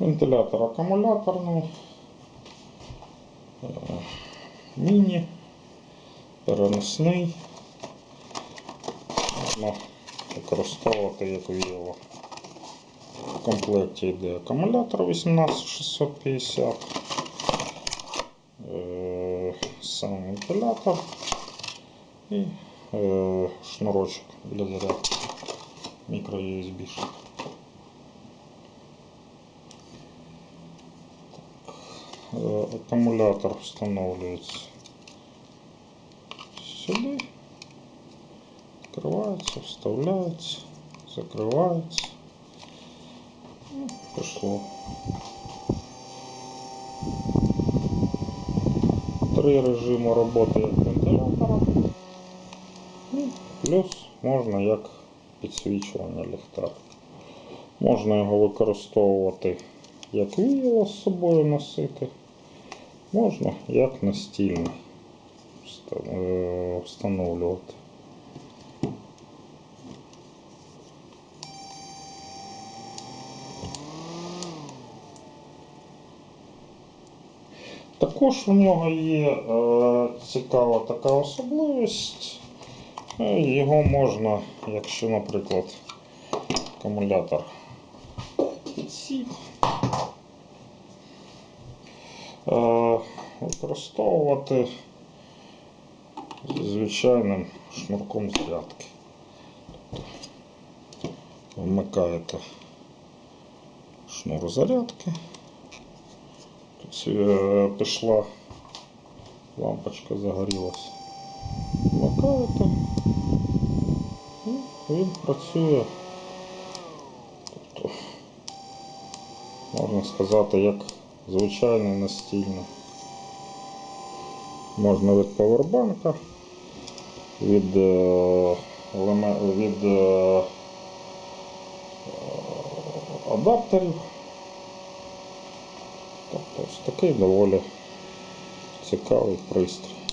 Вентилятор акумуляторний, е, міні, переносний. Можна використовувати як віяло. В комплекті йде акумулятор 18650, е, сам вентилятор і е, шнурочок для зарядки мікро USB. Е, Акумулятор встановлюється сюди, відкривається, вставляється, закривається. Ну, Пішло. Три режими роботи як вентилятора. І плюс можна як підсвічування ліхтарика. Можна його використовувати як віяло з собою носити, можна як настільний е, встановлювати. Також у нього є е, цікава така особливість. Е, Його можна, якщо, наприклад, акумулятор підсів, використовувати зі звичайним шнурком зарядки. Тобто вмикаєте шнур зарядки. Тут е, пішла лампочка загорілась. Вмикаєте і він працює. Тобто, можна сказати, як звичайний настільний. Можна від павербанка, від, е, від е, адаптерів. Тобто ось такий доволі цікавий пристрій.